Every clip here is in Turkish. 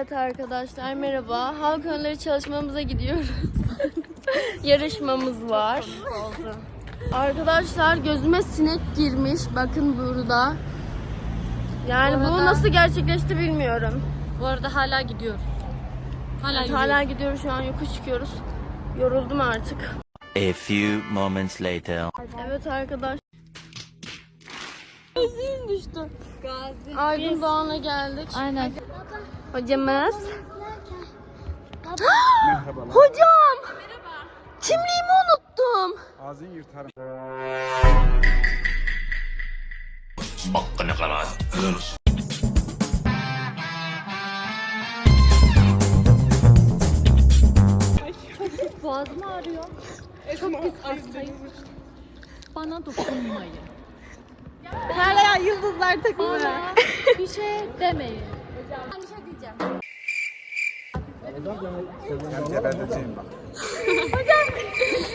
Evet arkadaşlar merhaba. Halk önleri çalışmamıza gidiyoruz. Yarışmamız var. Arkadaşlar gözüme sinek girmiş. Bakın burada. Yani Bu bu arada- nasıl gerçekleşti bilmiyorum. Bu arada hala gidiyoruz. Hala Evet, gidiyoruz. hala gidiyoruz şu an yokuş çıkıyoruz. Yoruldum artık. A few moments later. Evet arkadaş. Gözüm düştü. Gazi. Aydın Doğan'a geldik. Aynen. Hocamız. Merhabalar. Hocam. Kimliğimi unuttum. Ağzını yırtarım. Boğazım ağrıyor. Çok pis hastayım. Bana dokunmayın. Hala yıldızlar Bana bir şey demeyin. Ben geberteceğim bak.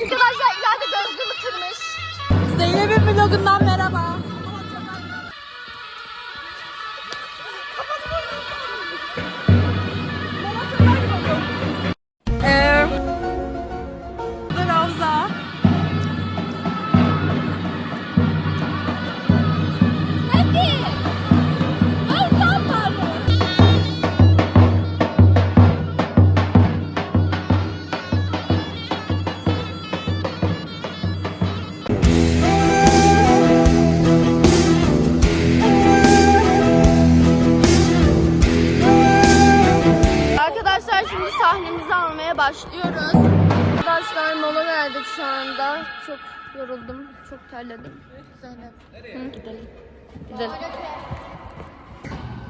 Arkadaşlar ileride gözlüğümü kırmış. Zeynep'in vlogundan merhaba. Gidelim.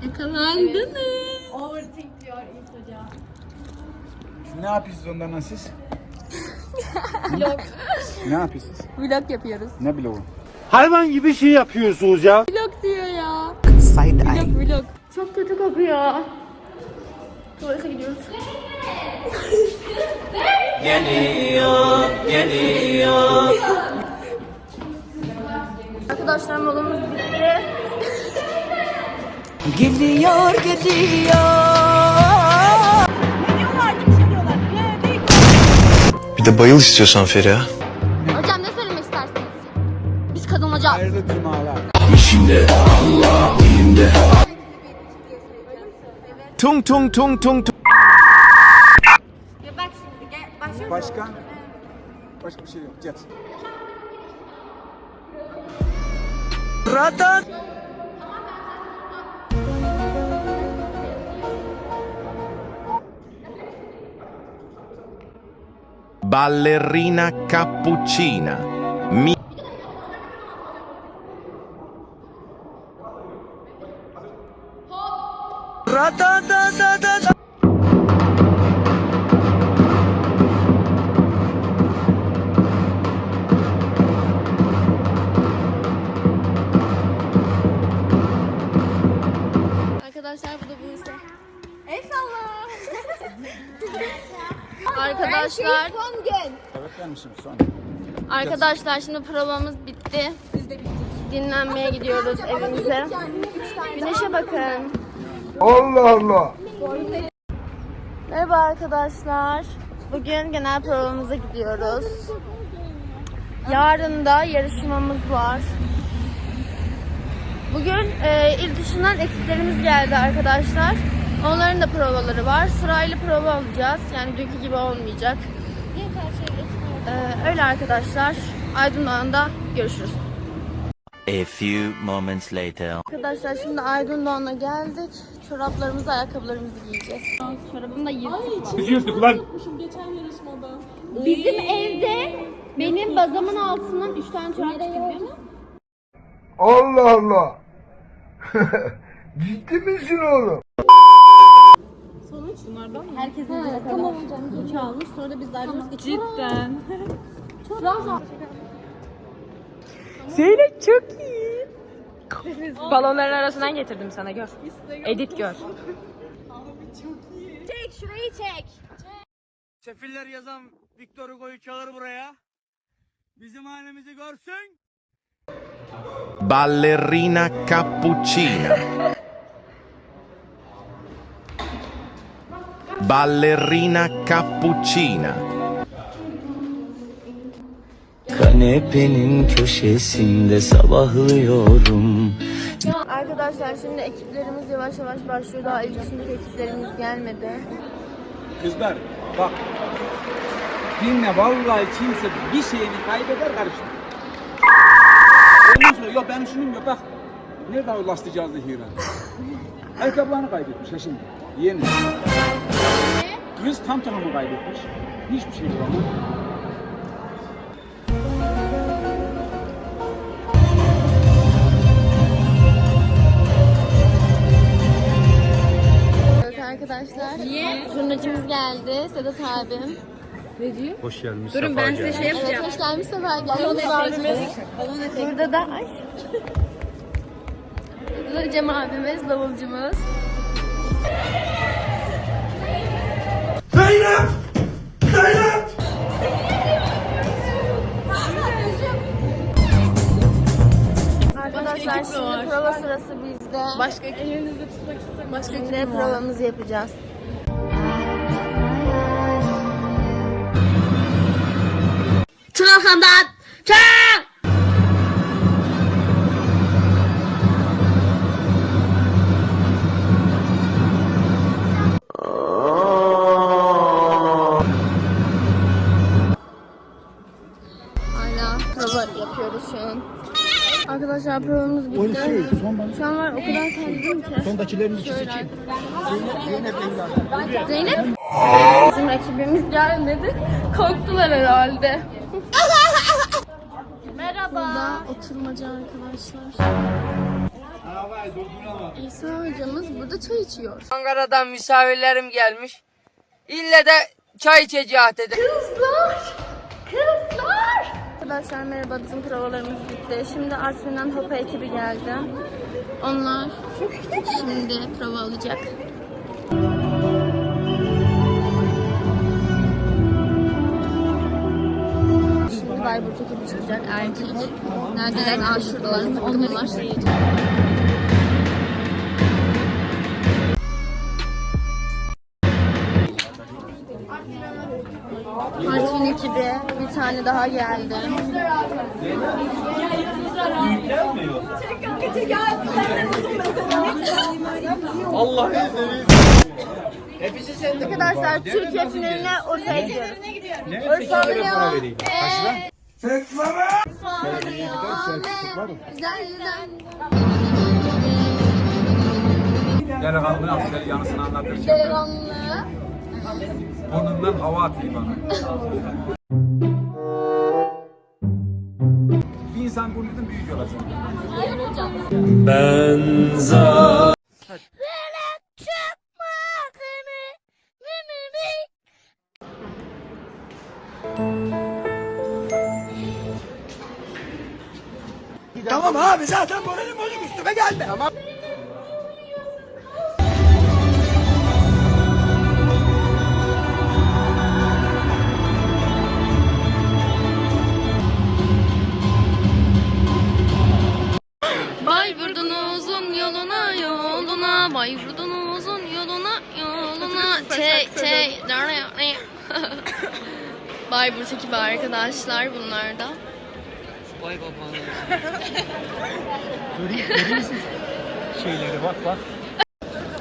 Yakalandınız. Ne yapıyorsunuz ondan siz? Vlog. ne yapıyorsunuz? Vlog yapıyoruz. Ne bloğu? Hayvan gibi şey yapıyorsunuz ya. Vlog diyor ya. Side eye. Vlog vlog. Çok kötü kokuyor. Tuvalete gidiyoruz. Arkadaşlar molamız bitti. Bir de bayıl istiyorsan Feriha. Hocam ne söylemek istersiniz? Biz kazanacağız. Hayırlı cumalar. Tung tung tung tung tung. Başka? Başka bir şey yok. Geç. Ballerina cappuccina. Mi- Arkadaşlar Arkadaşlar, Evet gelmişim son. arkadaşlar şimdi provamız bitti. Dinlenmeye gidiyoruz evimize. Güneşe bakın. Allah Allah. Merhaba arkadaşlar. Bugün genel provamıza gidiyoruz. Yarın da yarışmamız var. Bugün e, il dışından ekiplerimiz geldi arkadaşlar. Onların da provaları var. Sırayla prova alacağız. Yani dünkü gibi olmayacak. E, öyle arkadaşlar. Aydın Doğan'da görüşürüz. A few moments later. Arkadaşlar şimdi Aydın Doğan'a geldik. Çoraplarımızı, ayakkabılarımızı giyeceğiz. Çorabım da yırtık. Yırtık lan. Bizim evde benim bazamın altından 3 tane çorap çıkıyor. Allah Allah. Ciddi misin oğlum? Herkesin tamam almış sonra da biz de ayrılmış. Cidden. Zeynep çok iyi. Balonların arasından getirdim sana gör. Edit gör. Çek şurayı çek. Sefiller yazan Victor Hugo'yu çağır buraya. Bizim hanemizi görsün. Ballerina cappuccina. Ballerina cappuccina. Kanepenin köşesinde sabahlıyorum Arkadaşlar şimdi ekiplerimiz yavaş yavaş başlıyor. Daha ilk ekiplerimiz gelmedi. Kızlar bak. Dinle vallahi kimse bir şeyini kaybeder karışmıyor. Ondan sonra yok benim şunun yok bak. Nerede o lastik cihazlı hira? Ayakkabılarını kaybetmiş ha şimdi. Yeni. Kız tam tamamı kaybetmiş. Hiçbir şey. Evet arkadaşlar. Niye? Zurnacımız geldi. Sedat abim. Hoş geldin Durun ben size şey Evet yapacağım. hoş gelmiş sefer geldiniz. Burada da ay. Burada da Cem abimiz, davulcumuz. Zeynep! Zeynep! Arkadaşlar şimdi prova sırası bizde. Başka elinizde tutmak istedim. Başka Şimdi provamızı yapacağız. Hala provamız bitti. Şu an var o kadar terledim ki. Sondakilerin Şöyle Zeynep. Bizim rakibimiz gelmedi. Korktular herhalde. Merhaba. Oturmacı arkadaşlar. İsa hocamız burada çay içiyor. Ankara'dan misafirlerim gelmiş. İlle de çay içeceğiz dedi. Kızlar! Kızlar! Arkadaşlar merhaba bizim provalarımız bitti. Şimdi Artvin'den Hopa ekibi geldi. Onlar şimdi prova alacak. Şimdi Bayburt ekibi çıkacak erkek. Neredeler? Aa şuradalar. Onları tane daha geldi. Arkadaşlar Türkiye finaline ortaya gidiyoruz. Urfa Milyon. Güzelden. Delikanlı nasıl yanısını anlatırken Delikanlı. burnundan hava atıyor bana. Bir insan burnundan büyük olacak. Hayır hocam. Tamam abi zaten moralim bozuk üstüme gelme. Tamam. Bayburt ekibi arkadaşlar bunlar da. Vay baba. Şeyleri bak bak.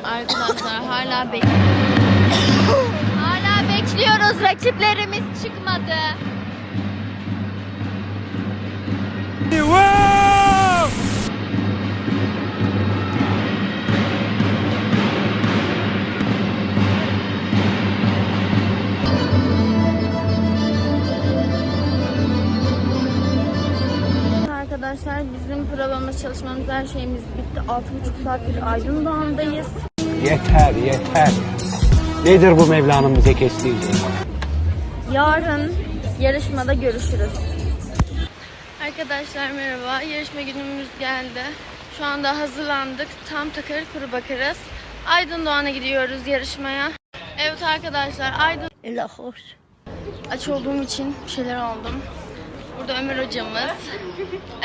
Arkadaşlar hala bekliyoruz. hala bekliyoruz. Rakiplerimiz çıkmadı. Arkadaşlar bizim provamız, çalışmamız, her şeyimiz bitti. 6,5 saattir Aydın Dağı'ndayız. Yeter yeter. Nedir bu Mevla'nın bize kestiği? Yarın yarışmada görüşürüz. Arkadaşlar merhaba. Yarışma günümüz geldi. Şu anda hazırlandık. Tam takır kuru bakarız. Aydın Doğan'a gidiyoruz yarışmaya. Evet arkadaşlar Aydın... hoş. Aç olduğum için bir şeyler aldım. Burada Ömer hocamız.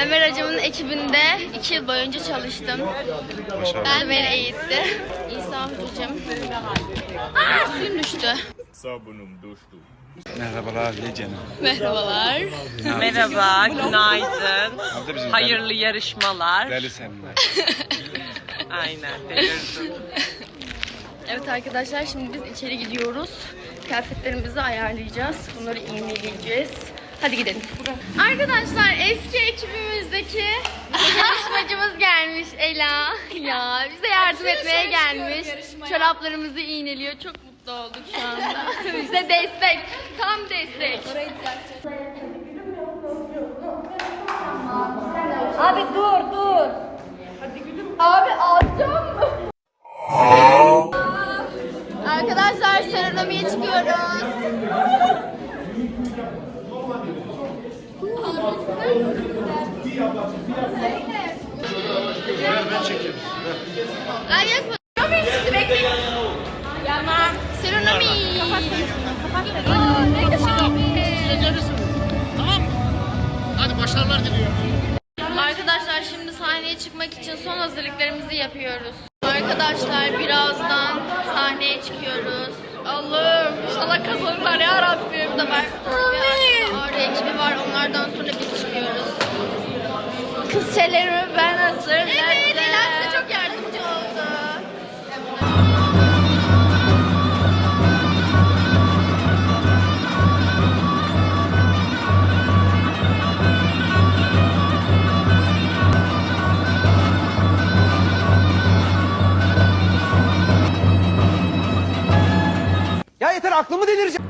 Ömer hocamın ekibinde iki yıl boyunca çalıştım. Ben beni eğitti. İsa hocam. suyum düştü. Merhabalar Ece Merhabalar. Merhaba, günaydın. Hayırlı yarışmalar. Deli seninle. Aynen, delirdim. Evet arkadaşlar şimdi biz içeri gidiyoruz. Kıyafetlerimizi ayarlayacağız. Bunları iğneleyeceğiz. Hadi gidelim. Arkadaşlar eski ekibimizdeki yarışmacımız gelmiş Ela. Ya bize yardım etmeye gelmiş. Çoraplarımızı iğneliyor. Çok mutlu olduk şu anda. bize destek. Tam destek. Abi dur dur. Hadi gülüm. Abi alacağım mı? Arkadaşlar serenamiye çıkıyoruz. Ben yapma. Serenami şimdi bekleyin. Tamam. Serenami. Kapat. Tamam. Hadi başarılar diliyorum. Arkadaşlar şimdi sahneye çıkmak için son hazırlıklarımızı yapıyoruz. Arkadaşlar birazdan sahneye çıkıyoruz. Allah'ım inşallah kazanırlar ya Rabbim. Burada var. Ağrı ekibi var. Onlardan sonra biz çıkıyoruz. Kız şeylerimi ben hazırladım. Evet, Ela çok yardımcı oldu. Ya yeter aklımı delireceğim.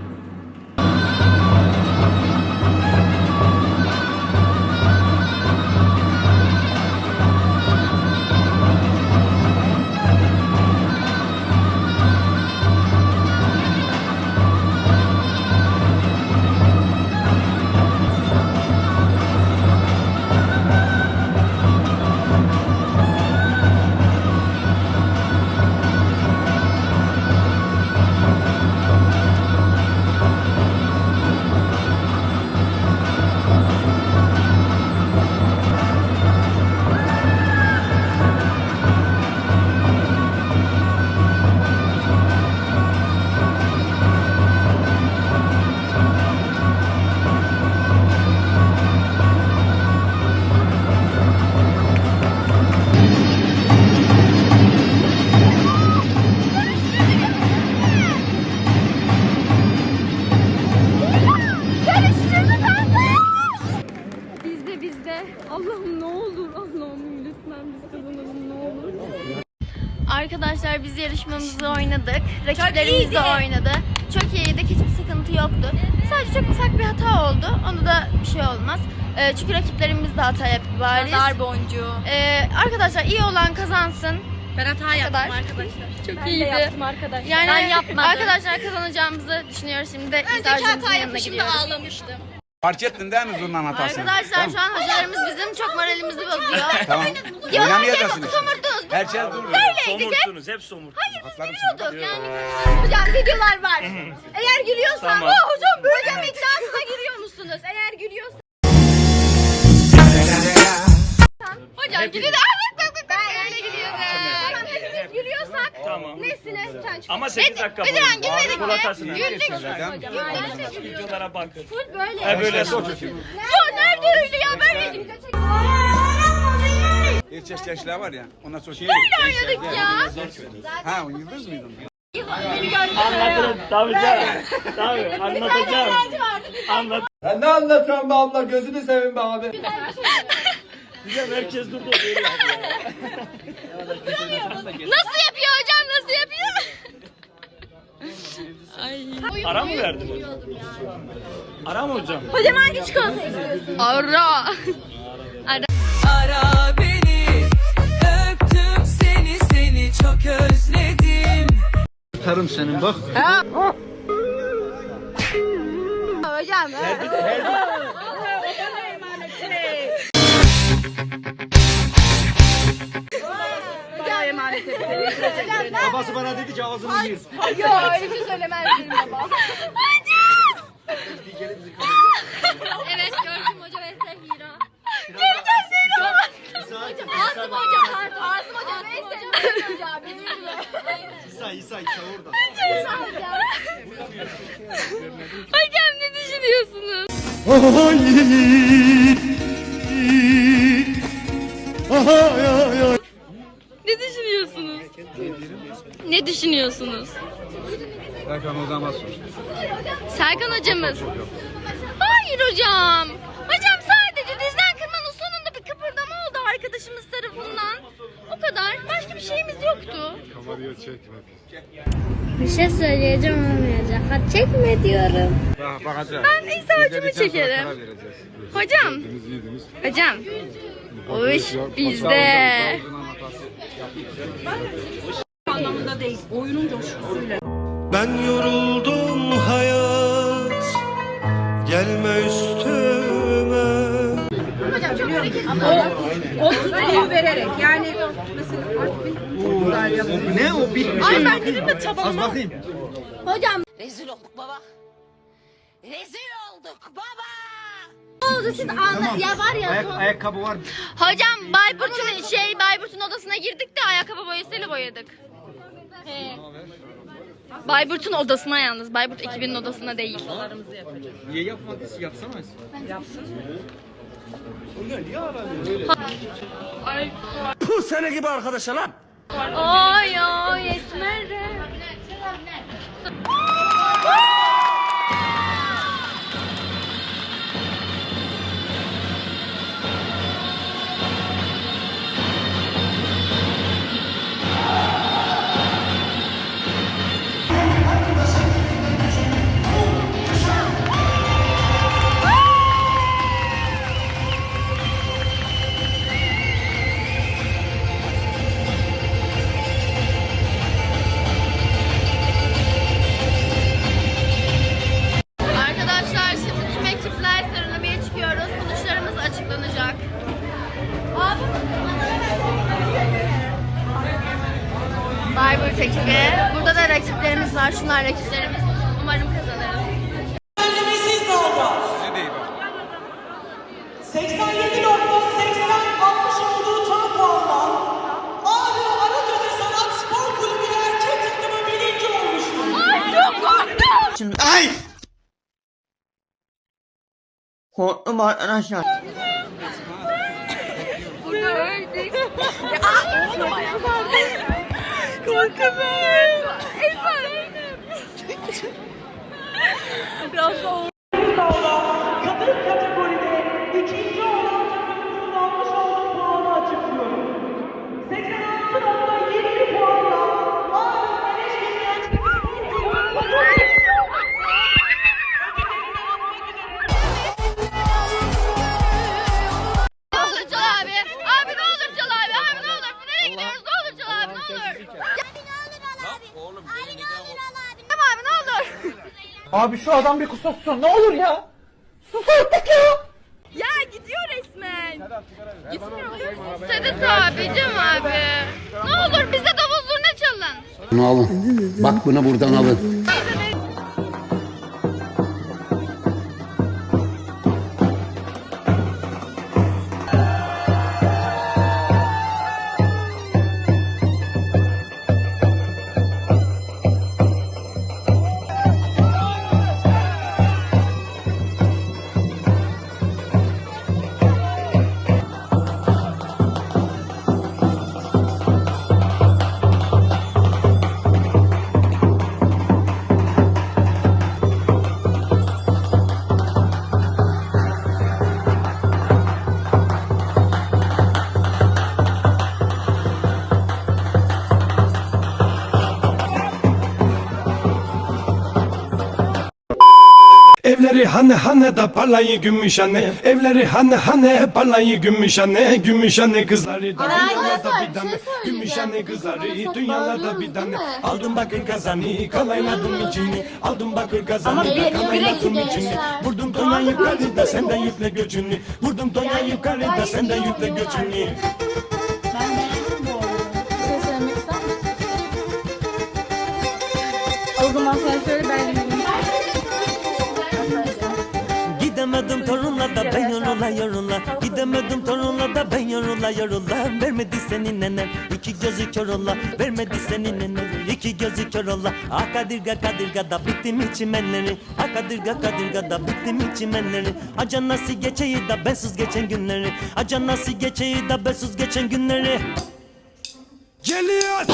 Allah'ım ne olur. Allah'ım lütfen biz kazanalım ne olur. Arkadaşlar biz yarışmamızı oynadık. Rakiplerimiz de oynadı. Çok iyiydi. Hiçbir sıkıntı yoktu. Sadece çok ufak bir hata oldu. Onu da bir şey olmaz. Ee, çünkü rakiplerimiz de hata yaptı bariz. Nazar boncuğu. Ee, arkadaşlar iyi olan kazansın. Ben hata yaptım kadar. arkadaşlar. Çok Ben de iyiydi. yaptım arkadaşlar. Yani ben yapmadım. arkadaşlar kazanacağımızı düşünüyoruz şimdi. Önceki yanına gidiyoruz. ağlamıştım. Fark ettin değil mi zurnanın hatasını? Arkadaşlar şu an hocalarımız bizim çok moralimizi bozuyor. Tamam. Diyorlar ki Oynamayacaksınız. somurtunuz. Her şey dur. Somurtsunuz, hep somurt. Atlarım Biliyorduk yani. Hocam videolar var. Eğer gülüyorsan, Tamam. oh hocam böyle hocam iddiasına giriyor musunuz? Eğer gülüyorsan. Hocam gülüyor. Aa, bak bak bak. Ben öyle gülüyorum. Tamam hepimiz gülüyorsak. Tamam. Nesine sen çık. Ama 8 dakika boyunca. gülmedik Gol mi? Güldük. Videolara bakın. Full böyle. Ha böyle sor. Ya nerede öyle ya çekiyorum. Bir eşleşler var ya. Ondan sonra şey. oynadık ya. Ha o yıldız mıydın? Anlatırım. Tabii canım. Tabii anlatacağım. Anlat. Ben ne anlatıyorum be abla gözünü seveyim be abi. Güzel herkes durdu. Böyle Nasıl yapıyor hocam Ara mı verdin? Ara mı hocam? Hocam hangi çikolata istiyorsun? Ara. Ara beni, öptüm seni, seni çok özledim. Tarım senin bak. Hocam. Babası bana dedi ki ağzını yiyin. Yok öyle bir şey söylemez benim babam. Hocam! evet gördüm hoca ve Sehira. Asım hocam pardon. Asım hocam ve Sehira. Benimle. İsa İsa İsa orada. Hocam ne düşünüyorsunuz? Ay ay ay ay Ne düşünüyorsunuz? Serkan hocama sor. Serkan hocamız. Hayır hocam. Hocam sadece dizden kırmanın sonunda bir kıpırdama oldu arkadaşımız tarafından. O kadar. Başka bir şeyimiz yoktu. Bir şey söyleyeceğim olmayacak. Hadi çekme diyorum. Bak bakacağız. Ben İsa hocamı çekerim. Hocam. Hocam. O iş bizde. Ben yoruldum hayat Gelme üstüme Ne o bir Ay ben dedim de. Az bakayım. Hocam Rezil olduk baba. Rezil olduk baba. oldu siz anla ya var ya Ayak, son- ayakkabı var. Hocam Bayburt'un şey Bayburt'un odasına girdik de ayakkabı boyasıyla boyadık. Bayburt'un odasına yalnız. Bayburt ekibinin odasına değil. Niye yapmadı? Yapsana. Puh sene gibi arkadaşa lan Ay ay esmer. Olmuştur. Ay çok korktum. Arkadaşlar. Burada öldük. Korkuyorum. Efendim. Biraz da Abi şu adam bir kusursun. Ne olur ya. Sus artık ya. Ya gidiyor resmen. Gitmiyor. Sedat abi, Cem abi. Ne olur bize davul zurna çalın. Bunu alın. Bak bunu buradan alın. Evleri hane hane da parlayı gümüş anne. Evleri hane hane parlayı gümüş anne. Gümüş anne kızları da dünyada bir tane. Gümüş anne kızları dünyada bir tane. Aldım bakır kazanı kalayladım içini. Aldım bakır kazanı da kalayladım içini. Vurdum Tonya yukarıda senden yükle göçünü Vurdum Tonya yukarıda senden yükle göçünü O zaman sen söyle Gidemedim torunla da ben yorula yorula. Gidemedim torunla da ben yorula yorula. Vermedi senin nenem iki gözü kör ola. Vermedi senin nenem iki gözü kör ola. Ah kadirga da bittim çimenleri Ah kadirga da bittim çimenleri Acan nasıl geçeyi da bensiz geçen günleri. Acan nasıl geçeyi da bensiz geçen günleri. Geliyor